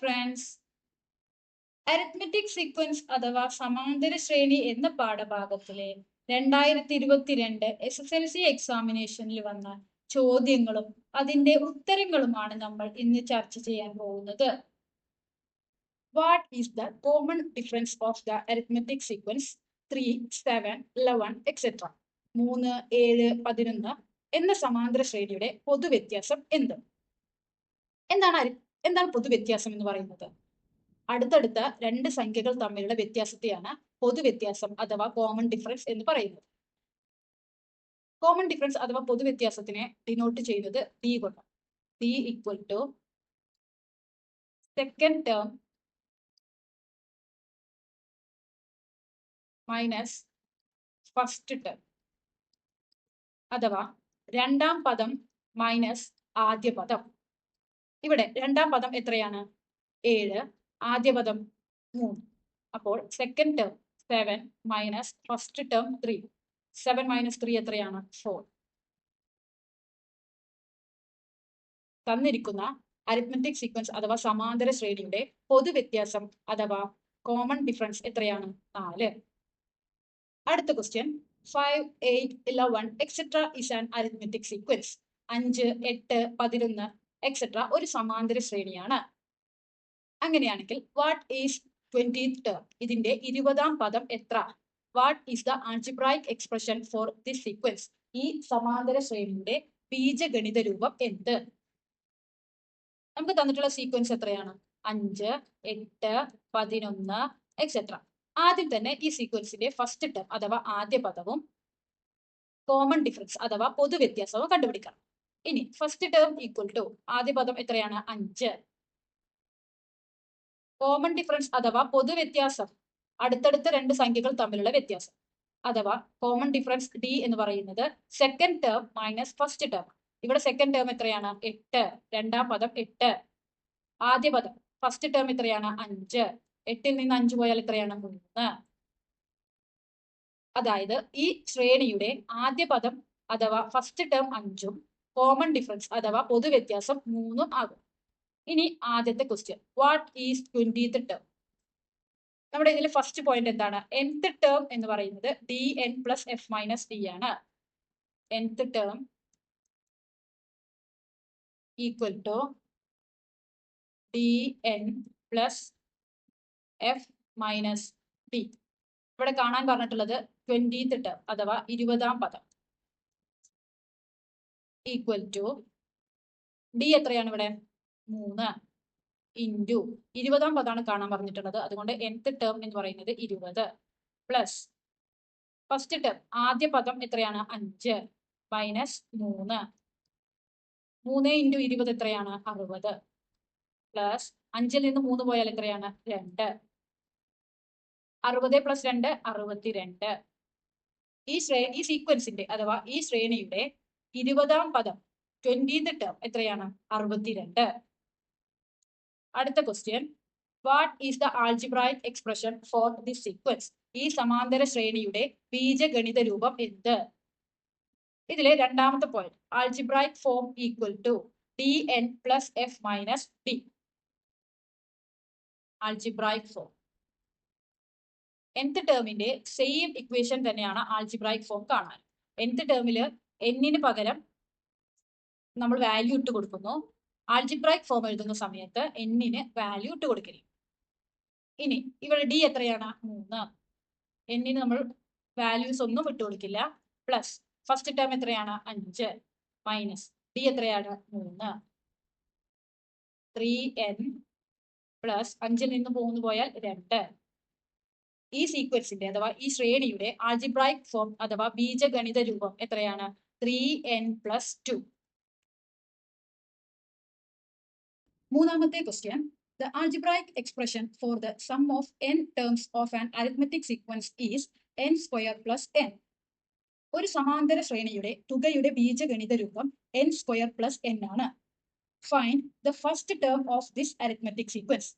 Friends arithmetic sequence അഥവാ സമാന്തര ശ്രേണി എന്ന പാഠഭാഗത്തിലെ രണ്ടായിരത്തി ഇരുപത്തിരണ്ട് എസ് എസ് എൽ സി എക്സാമിനേഷനിൽ വന്ന ചോദ്യങ്ങളും അതിന്റെ ഉത്തരങ്ങളുമാണ് നമ്മൾ ഇന്ന് ചർച്ച ചെയ്യാൻ പോകുന്നത്. What is the common difference of the arithmetic sequence three seven eleven etcetera മൂന്ന് ഏഴ് പതിനൊന്ന് എന്ന സമാന്തര ശ്രേണിയുടെ പൊതുവ്യത്യാസം എന്ത്? എന്താണ് എന്താണ് പൊതുവ്യത്യാസം എന്ന് പറയുന്നത്? അടുത്തടുത്ത രണ്ട് സംഖ്യകൾ തമ്മിലുള്ള വ്യത്യാസത്തെയാണ് പൊതുവ്യത്യാസം അഥവാ കോമൺ ഡിഫറൻസ് എന്ന് പറയുന്നത്. കോമൺ ഡിഫറൻസ് അഥവാ പൊതുവ്യത്യാസത്തിനെ ഡിനോട്ട് ചെയ്യുന്നത് ഡി കൊണ്ട് D equal to second term minus first term അഥവാ രണ്ടാം പദം മൈനസ് ആദ്യ പദം. ഇവിടെ രണ്ടാം പദം എത്രയാണ്? ഏഴ്. ആദ്യ പദം മൂന്ന്. അപ്പോൾ second term seven minus first term three seven minus three എത്രയാണ്? ഫോർ തന്നിരിക്കുന്ന അരിത്മെറ്റിക് സീക്വൻസ് അഥവാ സമാന്തര ശ്രേണിയുടെ പൊതുവ്യത്യാസം അഥവാ കോമൺ ഡിഫറൻസ് എത്രയാണ്? നാല്. അടുത്ത question five eight eleven etcetera is an arithmetic sequence അഞ്ച് എട്ട് പതിനൊന്ന് എക്സെട്ര ഒരു സമാന്തര ശ്രേണിയാണ്. അങ്ങനെയാണെങ്കിൽ വാട്ട് ഈസ് ട്വന്റി ടേം ഇതിന്റെ ഇരുപതാം പദം എത്ര? What is the algebraic expression for the sequence ഈ സമാന്തര ശ്രേണിയുടെ ബീജഗണിത രൂപം എന്ത്? നമുക്ക് തന്നിട്ടുള്ള സീക്വൻസ് എത്രയാണ്? അഞ്ച് എട്ട് പതിനൊന്ന് എക്സെട്ര ആദ്യം തന്നെ ഈ സീക്വൻസിന്റെ ഫസ്റ്റ് ടേം അഥവാ ആദ്യ പദവും കോമൺ ഡിഫറൻസ് അഥവാ പൊതുവ്യത്യാസവും കണ്ടുപിടിക്കണം. ഇനി ഫസ്റ്റ് ടേം ഈക്വൽ ടു ആദ്യ പദം എത്രയാണ്? അഞ്ച്. കോമൺ ഡിഫറൻസ് അഥവാ പൊതുവ്യത്യാസം അടുത്തടുത്ത രണ്ട് സംഖ്യകൾ തമ്മിലുള്ള വ്യത്യാസം. അഥവാ കോമൺ ഡിഫറൻസ് ഡി എന്ന് പറയുന്നത് second term minus first term ഇവിടെ സെക്കൻഡ് ടേം എത്രയാണ്? എട്ട്. രണ്ടാം പദം എട്ട്. ആദ്യ പദം ഫസ്റ്റ് ടേം എത്രയാണ്? അഞ്ച്. എട്ടിൽ നിന്ന് അഞ്ച് പോയാൽ എത്രയാണ്? മൂന്ന്. അതായത് ഈ ശ്രേണിയുടെ ആദ്യ പദം അഥവാ ഫസ്റ്റ് ടേം അഞ്ചും കോമൺ ഡിഫറൻസ് അഥവാ പൊതുവ്യത്യാസം മൂന്നും ആകും. ഇനി ആദ്യത്തെ question what is twentieth term നമ്മുടെ ഇതിൽ ഫസ്റ്റ് പോയിന്റ് എന്താണ്? എൻത്ത് ടേം എന്ന് പറയുന്നത് D N plus F minus D ആണ്. Nth term equal to D N plus F minus D ഇവിടെ കാണാൻ പറഞ്ഞിട്ടുള്ളത് ട്വന്റീത്ത് ടേം അഥവാ ഇരുപതാം പദം. ഈക്വൽ ടു ഡി എത്രയാണ് ഇവിടെ? മൂന്ന്. ഇന്റു ഇരുപതാം പദമാണ് കാണാൻ പറഞ്ഞിട്ടുള്ളത്. അതുകൊണ്ട് nth ടേം എന്ന് പറയുന്നത് ഇരുപത് പ്ലസ് ഫസ്റ്റ് ടേം ആദ്യ പദം എത്രയാണ്? അഞ്ച് മൈനസ് മൂന്ന്. മൂന്ന് ഇന്റു ഇരുപത് എത്രയാണ്? അറുപത് പ്ലസ് അഞ്ചിൽ നിന്ന് മൂന്ന് പോയാൽ എത്രയാണ്? രണ്ട്. അറുപത് പ്ലസ് രണ്ട് അറുപത്തിരണ്ട്. ഈ ശ്രേ ഈ സീക്വൻസിന്റെ അഥവാ ഈ ശ്രേണിയുടെ ഇരുപതാം പദം. ട്വന്റീത് ടേം എത്രയാണ്? അറുപത്തിരണ്ട്. അടുത്ത question what is the algebraic expression for the sequence ഈ സമാന്തര ശ്രേണിയുടെ ബീജഗണിത രൂപം എന്ത്? ഇതിലെ രണ്ടാമത്തെ point algebraic form equal to D N plus F minus D algebraic form nth ടേമിന്റെ same equation തന്നെയാണ് ആൾജിബ്രായിക് ഫോം കാണാൻ. nth ടേമിൽ എന്നിന് പകരം നമ്മൾ വാല്യൂ ഇട്ട് കൊടുക്കുന്നു. ആൾജിബ്രൈക് ഫോം എഴുതുന്ന സമയത്ത് എന്നിന് വാല്യൂ ഇട്ട് കൊടുക്കില്ല ഇനി ഇവിടെ ഡി എത്രയാണ്? മൂന്ന്. എന്നിന് നമ്മൾ വാല്യൂസ് ഒന്നും ഇട്ട് കൊടുക്കില്ല. പ്ലസ് ഫസ്റ്റ് ടേം എത്രയാണ്? അഞ്ച്. മൈനസ് ഡി എത്രയാണ്? മൂന്ന്. ത്രീ എൻ പ്ലസ് അഞ്ചിൽ നിന്ന് മൂന്ന് പോയാൽ രണ്ട്. ഈ സീക്വൻസിന്റെ അഥവാ ഈ ശ്രേണിയുടെ ആൾജിബ്രായിക് ഫോം അഥവാ ബീജഗണിത രൂപം എത്രയാണ്? ത്രീ എൻ പ്ലസ് ടു മൂന്നാമത്തെ question the algebraic expression for the sum of N terms of an arithmetic sequence is N square plus N ഒരു സമാന്തര ശ്രേണിയുടെ തുകയുടെ ബീജഗണിത രൂപം എൻ സ്ക്വയർ പ്ലസ് എൻ ആണ്. Find the first term of this arithmetic sequence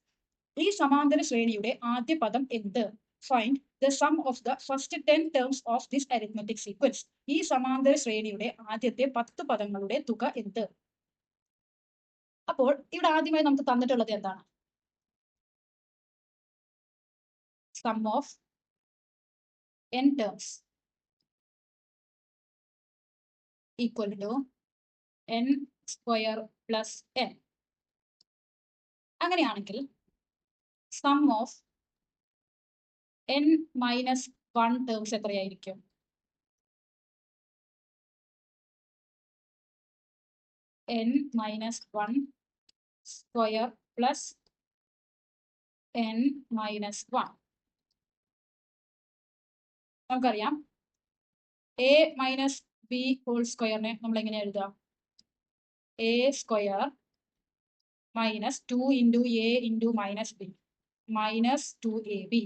ഈ സമാന്തര ശ്രേണിയുടെ ആദ്യ പദം എന്ത്? Find the sum of the first ten terms of this arithmetic sequence ഈ സമാന്തര ശ്രേണിയുടെ ആദ്യത്തെ പത്ത് പദങ്ങളുടെ തുക എന്ത്? അപ്പോൾ ഇവിടെ ആദ്യമായി നമുക്ക് തന്നിട്ടുള്ളത് എന്താണ്? Sum of N terms equal to N square plus N അങ്ങനെയാണെങ്കിൽ sum of N minus one terms എത്രയായിരിക്കും? N minus one square plus N minus one നമുക്കറിയാം. എ മൈനസ് ബി ഹോൾ സ്ക്വയറിനെ നമ്മൾ എങ്ങനെ എഴുതാം A square minus two into A into minus B minus two A B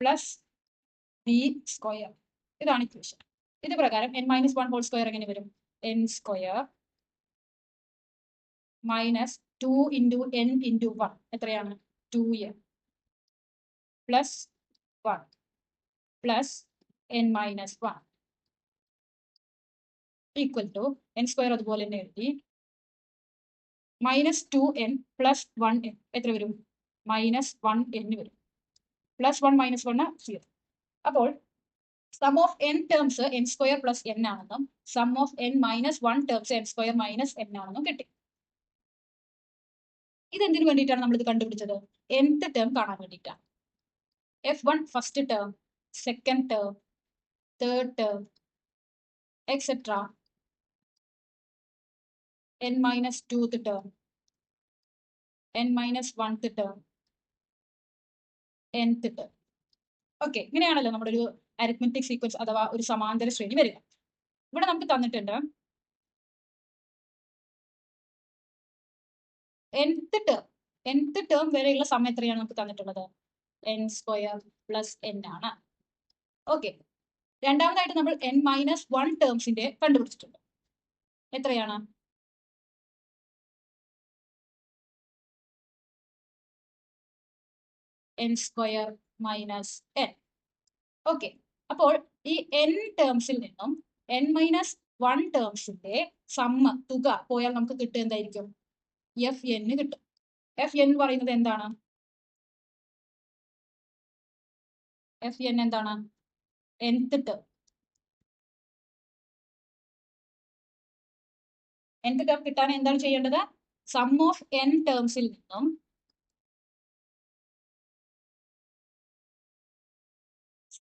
plus B square ഇതാണ് equation ഇത് പ്രകാരം N minus one whole square എങ്ങനെ വരും? N square minus two into N into one എത്രയാണ്? Two N plus one plus N minus one equal to N square അതുപോലെ തന്നെ എഴുതി. Minus two N plus one N എത്ര വരും? Minus one N വരും. Plus one minus one zero അപ്പോൾ sum of N terms N square plus N ആണെന്നും sum of N minus one terms N square minus N ആണെന്നും കിട്ടി. ഇതെന്തിനു വേണ്ടിയിട്ടാണ് നമ്മൾ ഇത് കണ്ടുപിടിച്ചത്? nth ടേം കാണാൻ വേണ്ടിയിട്ടാണ്. F one first term second term third term etcetera N minus twoth term N minus oneth term nth okay ഇങ്ങനെയാണല്ലോ നമ്മുടെ ഒരു അരിത്മെറ്റിക് സീക്വൻസ് അഥവാ ഒരു സമാന്തര ശ്രേണി വരിക. ഇവിടെ നമുക്ക് തന്നിട്ടുണ്ട് nth ടേം nth ടേം വരെയുള്ള സമയം എത്രയാണ് നമുക്ക് തന്നിട്ടുള്ളത്? എൻ സ്ക്വയർ പ്ലസ് എൻ ആണ്. ഓക്കെ രണ്ടാമതായിട്ട് നമ്മൾ എൻ മൈനസ് വൺ ടേംസിന്റെ കണ്ടുപിടിച്ചിട്ടുണ്ട്. എത്രയാണ്? N square minus N okay അപ്പോൾ ഈ എൻ ടേംസിൽ നിന്നും എൻ മൈനസ് വൺ ടേംസിന്റെ സമ്മ തുക പോയാൽ നമുക്ക് കിട്ടുക എന്തായിരിക്കും? എഫ് എൻ കിട്ടും. എഫ് എൻ പറയുന്നത് എന്താണ്? എഫ് എൻ എന്താണ്? nth ടേം nth ടേം കിട്ടാൻ എന്താണ് ചെയ്യേണ്ടത്? സം ഓഫ് എൻ ടേംസിൽ നിന്നും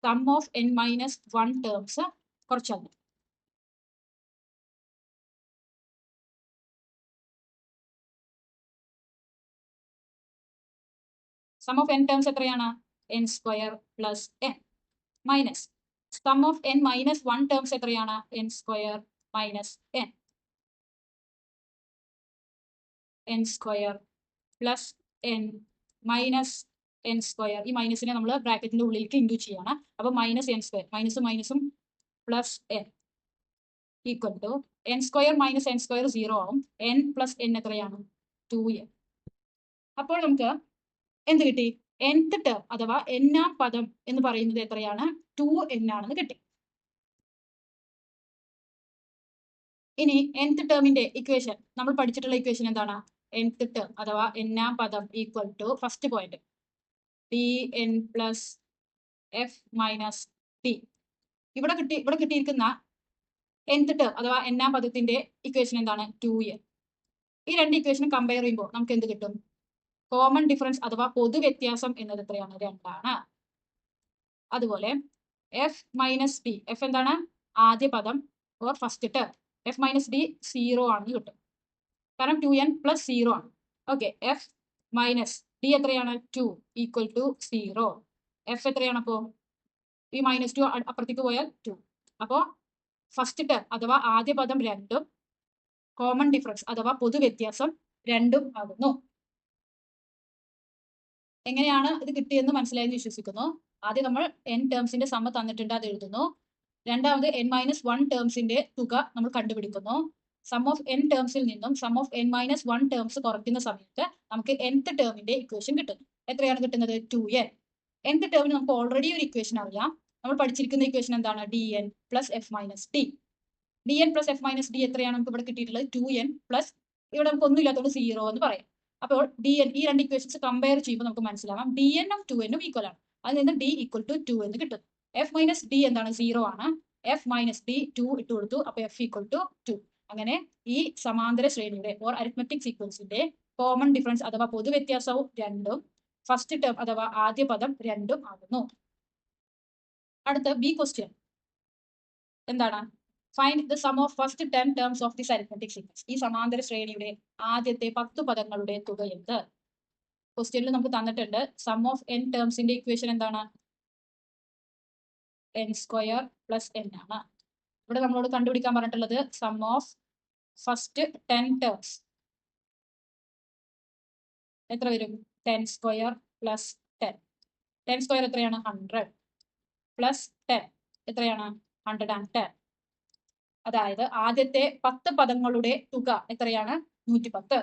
sum of N minus one terms കുറച്ചാൽ മതി സം ഓഫ് എൻ ടേംസ് എത്രയാണ്? N square plus N minus sum of N minus one terms എത്രയാണ്? N square minus N N square plus N minus N square ഈ മൈനസിനെ നമ്മൾ ബ്രാക്കറ്റിന്റെ ഉള്ളിലേക്ക് ഇൻഡു ചെയ്യണം. അപ്പൊ മൈനസ് എൻ സ്ക്വയർ മൈനസും മൈനസും plus N equal to N square minus N square zero ആവും. എൻ പ്ലസ് എൻ എത്രയാണ്? ടു എൻ അപ്പോൾ നമുക്ക് എന്ത് കിട്ടി? nth ടേം അഥവാ എന്നാം പദം എന്ന് പറയുന്നത് എത്രയാണ്? ടു എൻ ആണെന്ന് കിട്ടി. ഇനി nth ടേമിന്റെ ഇക്വേഷൻ നമ്മൾ പഠിച്ചിട്ടുള്ള ഇക്വേഷൻ എന്താണ്? nth ടേം അഥവാ എന്നാം പദം equal to first point T N plus F minus T ഇവിടെ കിട്ടി ഇവിടെ കിട്ടിയിരിക്കുന്ന എൻത്ത് ടേം അഥവാ എണ്ണാം പദത്തിന്റെ ഇക്വേഷൻ എന്താണ്? ടു എൻ ഈ രണ്ട് ഇക്വേഷനും കമ്പയർ ചെയ്യുമ്പോൾ നമുക്ക് എന്ത് കിട്ടും? കോമൺ ഡിഫറൻസ് അഥവാ പൊതു വ്യത്യാസം എന്നത് എത്രയാണ്? രണ്ടാണ്. അതുപോലെ എഫ് മൈനസ് ഡി എഫ് എന്താണ്? ആദ്യ പദം or first term F minus D zero ആണെന്ന് കിട്ടും. കാരണം ടു എൻ പ്ലസ് സീറോ ആണ്. ഓക്കെ എഫ് മൈനസ് ഡി എത്രയാണ്? Two equal to zero F എത്രയാണ് അപ്പോൾ ഈ മൈനസ് ടു അപ്പുറത്തേക്ക് പോയാൽ ടു അപ്പോൾ ഫസ്റ്റ് ടേം അഥവാ ആദ്യ പദം രണ്ടും കോമൺ ഡിഫറൻസ് അഥവാ പൊതു വ്യത്യാസം രണ്ടും ആകുന്നു. എങ്ങനെയാണ് ഇത് കിട്ടിയെന്ന് മനസ്സിലായെന്ന് വിശ്വസിക്കുന്നു. ആദ്യം നമ്മൾ എൻ ടേംസിന്റെ സമ്മ തന്നിട്ടുണ്ട് അത് എഴുതുന്നു. രണ്ടാമത് എൻ മൈനസ് വൺ ടേംസിന്റെ തുക നമ്മൾ കണ്ടുപിടിക്കുന്നു. സം ഓഫ് എൻ ടേംസിൽ നിന്നും sum of N minus one terms കുറയ്ക്കുന്ന സമയത്ത് നമുക്ക് nth ടേമിന്റെ ഇക്വേഷൻ കിട്ടുന്നു എത്രയാണ് കിട്ടുന്നത്? ടു എൻ nth ടേമിന് നമുക്ക് ഓൾറെഡി ഒരു ഇക്വേഷൻ അറിയാം. നമ്മൾ പഠിച്ചിരിക്കുന്ന ഇക്വേഷൻ എന്താണ്? D N plus F minus D D N plus F minus D എത്രയാണ് നമുക്ക് ഇവിടെ കിട്ടിയിട്ടുള്ളത്? ടു എൻ പ്ലസ് ഇവിടെ നമുക്ക് ഒന്നും ഇല്ലാത്തതുകൊണ്ട് സീറോ എന്ന് പറയാം. അപ്പോൾ ഡി എൻ ഈ രണ്ട് ഇക്വേഷൻസ് കമ്പയർ ചെയ്യുമ്പോൾ നമുക്ക് മനസ്സിലാവാം. ഡി എൻ ഓഫ് ടു എന്നും ഈക്വൽ ആണ്. അതിൽ നിന്ന് ഡി ഈക്വൽ ടു ടു എന്ന് കിട്ടും. എഫ് മൈനസ് ഡി എന്താണ്? സീറോ ആണ്. എഫ് മൈനസ് ഡി ടു ഇട്ട് കൊടുത്തു. അപ്പൊ എഫ് ഈക്വൽ ടു ടു അങ്ങനെ ഈ സമാന്തര ശ്രേണിയുടെ ഓർ അരിത്മറ്റിക് സീക്വൻസിന്റെ കോമൺ ഡിഫറൻസ് അഥവാ പൊതുവ്യത്യാസവും രണ്ടും ഫസ്റ്റ് ടേം അഥവാ ആദ്യ പദം രണ്ടും ആകുന്നു. അടുത്ത ബി ക്വസ്റ്റ്യൻ എന്താണ്? Find the sum of first ten terms of this arithmetic sequence ഈ സമാന്തര ശ്രേണിയുടെ ആദ്യത്തെ പത്ത് പദങ്ങളുടെ തുക എന്ത്? ക്വസ്റ്റ്യനിൽ നമുക്ക് തന്നിട്ടുണ്ട് സം ഓഫ് എൻ ടേംസിന്റെ ഇക്വേഷൻ എന്താണ്? എൻ സ്ക്വയർ പ്ലസ് എൻ ആണ്. ഇവിടെ നമ്മളോട് കണ്ടുപിടിക്കാൻ പറഞ്ഞിട്ടുള്ളത് sum of first ten terms എത്ര വരും? Ten square plus ten ten square എത്രയാണ്? ഹൺഡ്രഡ് പ്ലസ് ടെൻ എത്രയാണ്? ഹൺഡ്രഡ് ആൻഡ് ടെൻ അതായത് ആദ്യത്തെ പത്ത് പദങ്ങളുടെ തുക എത്രയാണ്? നൂറ്റി പത്ത്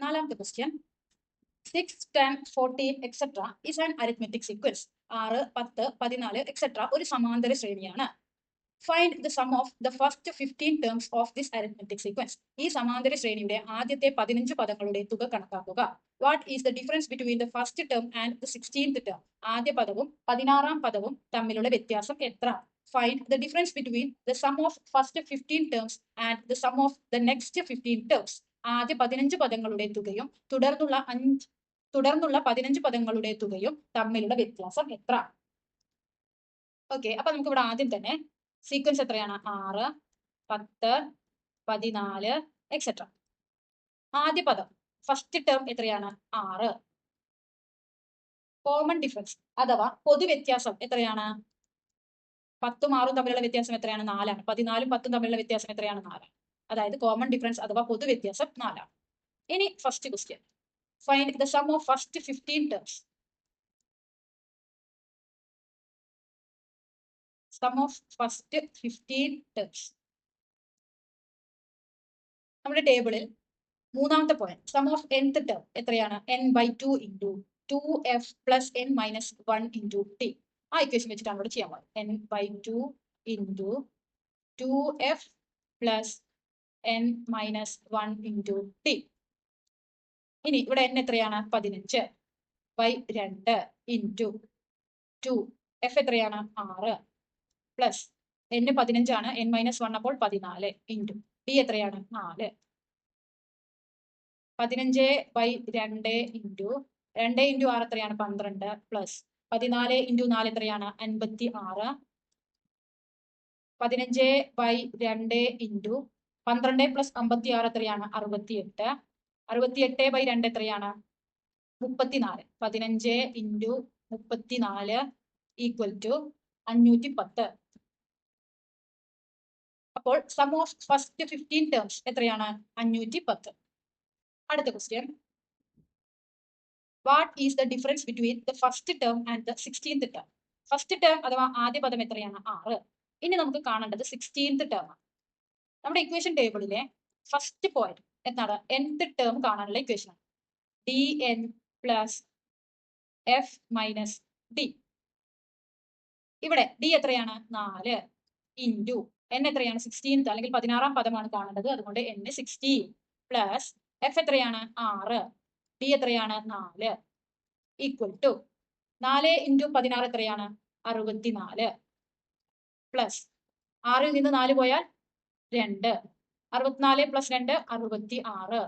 നാലാമത്തെ question six ten fourteen etcetera is an arithmetic sequence ആറ് പത്ത് പതിനാല് എക്സെട്ര ഒരു സമാന്തര ശ്രേണിയാണ്. Find the sum of the first fifteen terms of this arithmetic sequence ഈ സമാന്തര ശ്രേണിയുടെ ആദ്യത്തെ പതിനഞ്ച് പദങ്ങളുടെ തുക കണക്കാക്കുക. What is the difference between the first term and the sixteenth term ആദ്യ പദവും പതിനാറാം പദവും തമ്മിലുള്ള വ്യത്യാസം എത്ര? Find the difference between the sum of first fifteen terms and the sum of the next fifteen terms ആദ്യ പതിനഞ്ച് പദങ്ങളുടെ തുകയും തുടർന്നുള്ള അഞ്ച് തുടർന്നുള്ള പതിനഞ്ച് പദങ്ങളുടെ തുകയും തമ്മിലുള്ള വ്യത്യാസം എത്ര? ഓക്കെ അപ്പൊ നമുക്ക് ഇവിടെ ആദ്യം തന്നെ സീക്വൻസ് എത്രയാണ്? ആറ് പത്ത് പതിനാല് എക്സെട്ര ആദ്യ പദം ഫസ്റ്റ് ടേം എത്രയാണ്? ആറ്. കോമൺ ഡിഫറൻസ് അഥവാ പൊതുവ്യത്യാസം എത്രയാണ്? പത്തും ആറും തമ്മിലുള്ള വ്യത്യാസം എത്രയാണ്? നാലാണ്. പതിനാലും പത്തും തമ്മിലുള്ള വ്യത്യാസം എത്രയാണ്? നാലാണ്. അതായത് കോമൺ ഡിഫറൻസ് അഥവാ പൊതുവ്യത്യാസം നാലാണ്. ഇനി first question find the sum of first fifteen terms sum of first fifteen terms നമ്മുടെ ടേബിളിൽ മൂന്നാമത്തെ point sum of nth term എത്രയാണ്? N by two into two f plus n minus one into t ആ equation വെച്ചിട്ടാണ് ഇവിടെ ചെയ്യാൻ പോകുന്നത് n by two into two f plus n minus one into t ഇനി ഇവിടെ എൻ എത്രയാണ്? പതിനഞ്ച് ബൈ രണ്ട് ഇന്റു ടു എഫ് എത്രയാണ്? ആറ്. പ്ലസ് എൻ പതിനഞ്ചാണ് എൻ മൈനസ് വൺ അപ്പോൾ പതിനാല് ഇന്റു ഡി എത്രയാണ്? നാല്. പതിനഞ്ച് ബൈ രണ്ട് ഇന്റു രണ്ട് ഇന്റു ആറ് എത്രയാണ്? പന്ത്രണ്ട് പ്ലസ് പതിനാല് ഇന്റു നാല് എത്രയാണ്? അൻപത്തി ആറ് പതിനഞ്ച് ബൈ രണ്ട് ഇന്റു പന്ത്രണ്ട് പ്ലസ് അമ്പത്തി ആറ് എത്രയാണ്? അറുപത്തി എട്ട് അറുപത്തി എട്ട് ബൈ രണ്ട് എത്രയാണ്? മുപ്പത്തിനാല്. പതിനഞ്ച് ഇന്റു മുപ്പത്തിനാല് ഈക്വൽ ടു അഞ്ഞൂറ്റി പത്ത് അപ്പോൾ sum of first fifteen terms എത്രയാണ്? അഞ്ഞൂറ്റി പത്ത് അടുത്ത question what is the difference between the first term and the sixteenth term first term അഥവാ ആദ്യ പദം എത്രയാണ്? ആറ്. ഇനി നമുക്ക് കാണേണ്ടത് സിക്സ്റ്റീൻത് ടേം ആണ്. നമ്മുടെ ഇക്വേഷൻ ടേബിളിലെ ഫസ്റ്റ് പോയിന്റ് എന്താണ്? nth ടേം കാണാനുള്ള ഇക്വേഷൻ ആണ്. D n plus f minus d ഇവിടെ ഡി എത്രയാണ്? നാല്. ഇന്റു എൻ എത്രയാണ്? സിക്സ്റ്റീൻത്ത് അല്ലെങ്കിൽ പതിനാറാം പദമാണ് കാണേണ്ടത്. അതുകൊണ്ട് എൻ സിക്സ്റ്റീൻ പ്ലസ് എഫ് എത്രയാണ്? ആറ്. ഡി എത്രയാണ്? നാല്. ഈക്വൽ ടു നാല് ഇന്റു പതിനാറ് എത്രയാണ്? അറുപത്തിനാല്. പ്ലസ് ആറിൽ നിന്ന് നാല് പോയാൽ രണ്ട്. അറുപത്തിനാല് പ്ലസ് രണ്ട് അറുപത്തി ആറ്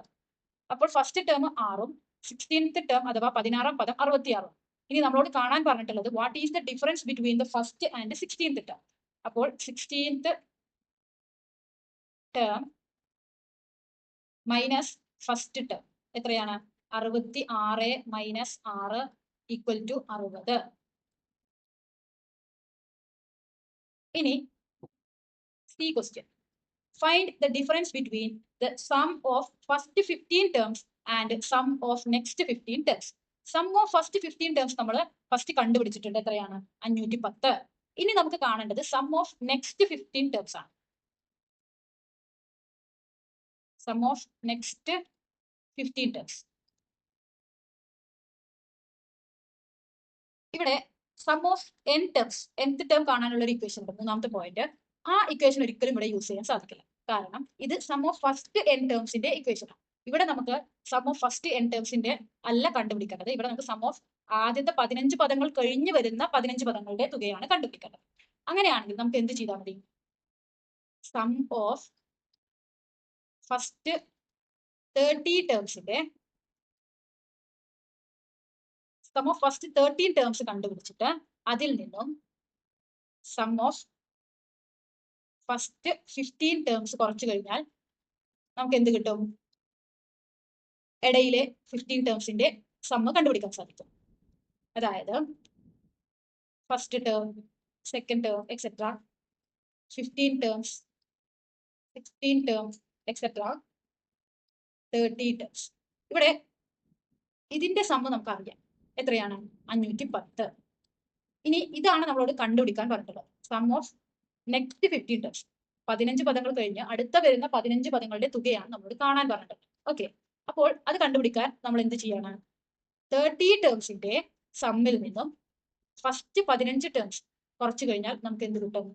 അപ്പോൾ ഫസ്റ്റ് ടേം ആറും സിക്സ്റ്റീൻത്ത് ടേം അഥവാ പതിനാറാം പദം അറുപത്തി ആറും ഇനി നമ്മളോട് കാണാൻ പറഞ്ഞിട്ടുള്ളത് what is the difference between the first and sixteenth term അപ്പോൾ sixteenth term minus first term എത്രയാണ്? അറുപത്തി ആറ് മൈനസ് ആറ് ഈക്വൽ ടു അറുപത്. ഇനി C question find the difference between the sum of first fifteen terms and sum of next fifteen terms sum of first fifteen terms നമ്മൾ first കണ്ടുപിടിച്ചിട്ടുണ്ട്. എത്രയാണ്? അഞ്ഞൂറ്റി പത്ത് ഇനി നമുക്ക് കാണേണ്ടത് sum of next fifteen terms ആണ്. Sum of next fifteen terms ഇവിടെ sum of n terms nth term കാണാനുള്ള ഒരു ഇക്വേഷൻ ഉണ്ട്. മൂന്നാമത്തെ പോയിന്റ് ആ ഇക്വേഷൻ ഒരിക്കലും ഇവിടെ യൂസ് ചെയ്യാൻ സാധിക്കില്ല. കാരണം ഇത് സം ഓഫ് ഫസ്റ്റ് എൻ ടേംസിന്റെ ഇക്വേഷൻ ആണ്. ഇവിടെ നമുക്ക് സം ഓഫ് ഫസ്റ്റ് എൻ ടേംസിന്റെ അല്ല കണ്ടുപിടിക്കേണ്ടത്. ഇവിടെ നമുക്ക് സം ഓഫ് ആദ്യത്തെ പതിനഞ്ച് പദങ്ങൾ കഴിഞ്ഞു വരുന്ന പതിനഞ്ച് പദങ്ങളുടെ തുകയാണ് കണ്ടുപിടിക്കേണ്ടത്. അങ്ങനെയാണെങ്കിൽ നമുക്ക് എന്ത് ചെയ്താൽ മതി? Sum of first thirty ടേംസിന്റെ sum of first thirteen terms കണ്ടുപിടിച്ചിട്ട് അതിൽ നിന്നും sum of first fifteen terms കുറച്ചു കഴിഞ്ഞാൽ നമുക്ക് എന്ത് കിട്ടും? ഇടയിലെ ഫിഫ്റ്റീൻ ടേംസിന്റെ സമ്മ് കണ്ടുപിടിക്കാൻ സാധിക്കും. അതായത് first term second term etcetera fifteen terms sixteen terms etcetera thirty terms ഇവിടെ ഇതിന്റെ സമ്മ നമുക്ക് അറിയാം എത്രയാണ്? അഞ്ഞൂറ്റി പത്ത് ഇനി ഇതാണ് നമ്മളോട് കണ്ടുപിടിക്കാൻ പറഞ്ഞിട്ടുള്ളത്. Sum of next fifteen terms പതിനഞ്ച് പദങ്ങൾ കഴിഞ്ഞ് അടുത്ത വരുന്ന പതിനഞ്ച് പദങ്ങളുടെ തുകയാണ് നമ്മളോട് കാണാൻ പറഞ്ഞിട്ടുള്ളത്. ഓക്കെ അപ്പോൾ അത് കണ്ടുപിടിക്കാൻ നമ്മൾ എന്ത് ചെയ്യണം? തേർട്ടി ടേംസിന്റെ സമ്മിൽ നിന്നും ഫസ്റ്റ് പതിനഞ്ച് ടേംസ് കുറച്ചു കഴിഞ്ഞാൽ നമുക്ക് എന്ത് കിട്ടും?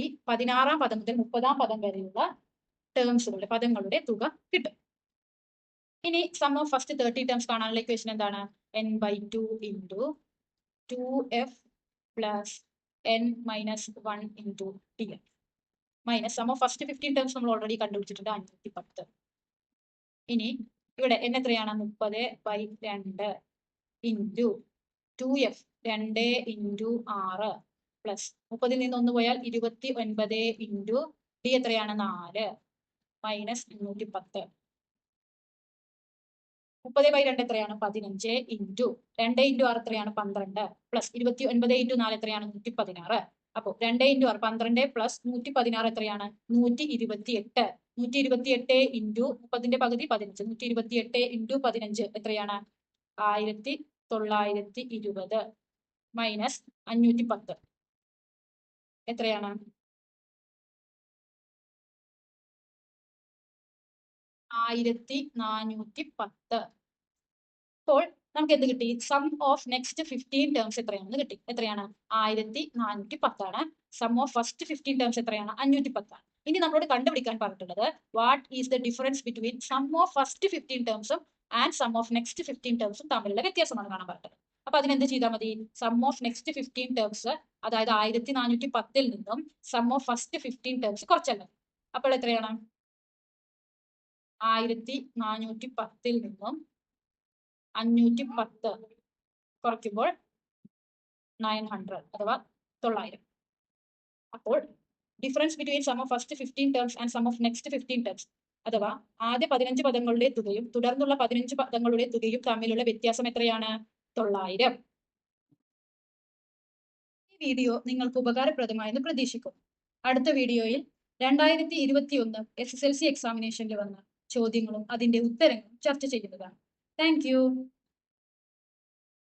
ഈ പതിനാറാം പദം മുതൽ മുപ്പതാം പദം വരെയുള്ള ടേംസുകളുടെ പദങ്ങളുടെ തുക കിട്ടും. ഇനി sum of first thirty terms കാണാനുള്ള ഇക്വേഷൻ എന്താണ്? N by two into two F plus N minus one into D F minus sum of first fifteen terms നമ്മൾ ഓൾറെഡി കണ്ടുപിടിച്ചിട്ടുണ്ട് അഞ്ഞൂറ്റി പത്ത് ഇനി ഇവിടെ എൻ എത്രയാണ്? മുപ്പത് ബൈ രണ്ട് ഇന്റു ടു എഫ് രണ്ട് ഇന്റു ആറ് പ്ലസ് മുപ്പതിൽ നിന്ന് ഒന്ന് പോയാൽ ഇരുപത്തി ഒൻപത് ഇന്റു ഡി എത്രയാണ്? നാല്. മൈനസ് അഞ്ഞൂറ്റി പത്ത് മുപ്പത് ബൈ രണ്ട് എത്രയാണ്? പതിനഞ്ച് ഇന്റു രണ്ട് ഇന്റു ആറ് എത്രയാണ്? പന്ത്രണ്ട്. പ്ലസ് ഇരുപത്തി ഒൻപത് ഇന്റു നാല് എത്രയാണ്? നൂറ്റി പതിനാറ് അപ്പോൾ രണ്ട് ഇന്റു ആറ് പന്ത്രണ്ട് പ്ലസ് നൂറ്റി പതിനാറ് എത്രയാണ്? നൂറ്റി ഇരുപത്തി എട്ട് നൂറ്റി ഇരുപത്തി എട്ട് ഇന്റു മുപ്പതിന്റെ പകുതി പതിനഞ്ച്. നൂറ്റി ഇരുപത്തി എട്ട് ഇന്റു പതിനഞ്ച് എത്രയാണ്? ആയിരത്തി തൊള്ളായിരത്തി ഇരുപത് മൈനസ് അഞ്ഞൂറ്റി പത്ത് എത്രയാണ്? ആയിരത്തി നാനൂറ്റി പത്ത് അപ്പോൾ നമുക്ക് എന്ത് കിട്ടി? Sum of next fifteen terms എത്രയാണെന്ന് കിട്ടി. എത്രയാണ്? ആയിരത്തി നാനൂറ്റി പത്താണ് sum of first fifteen terms എത്രയാണ്? അഞ്ഞൂറ്റി പത്താണ് ഇനി നമ്മളോട് കണ്ടുപിടിക്കാൻ പറഞ്ഞിട്ടുള്ളത് what is the difference between sum of first fifteen ടേംസും and sum of next fifteen ടേംസും തമ്മിലുള്ള വ്യത്യാസമാണ് കാണാൻ പറഞ്ഞത് അപ്പൊ അതിനെന്ത് ചെയ്താൽ മതി? Sum of next fifteen terms അതായത് ആയിരത്തി നാനൂറ്റി പത്തിൽ നിന്നും sum of first fifteen terms കുറച്ചാൽ അപ്പോൾ എത്രയാണ്? ആയിരത്തി നാനൂറ്റി പത്തിൽ നിന്നും അഞ്ഞൂറ്റി പത്ത് കുറയ്ക്കുമ്പോൾ നയൻ ഹൺഡ്രഡ് അഥവാ തൊള്ളായിരം. അപ്പോൾ difference between sum of first fifteen terms and sum of next fifteen terms അഥവാ ആദ്യ പതിനഞ്ച് പദങ്ങളുടെ തുകയും തുടർന്നുള്ള പതിനഞ്ച് പദങ്ങളുടെ തുകയും തമ്മിലുള്ള വ്യത്യാസം എത്രയാണ്? തൊള്ളായിരം. ഈ വീഡിയോ നിങ്ങൾക്ക് ഉപകാരപ്രദമായെന്ന് പ്രതീക്ഷിക്കുന്നു. അടുത്ത വീഡിയോയിൽ രണ്ടായിരത്തി ഇരുപത്തി ഒന്ന് എസ് എസ് എൽ സി എക്സാമിനേഷനിൽ വന്ന ചോദ്യങ്ങളും അതിന്റെ ഉത്തരങ്ങളും ചർച്ച ചെയ്യുന്നതാണ്. താങ്ക്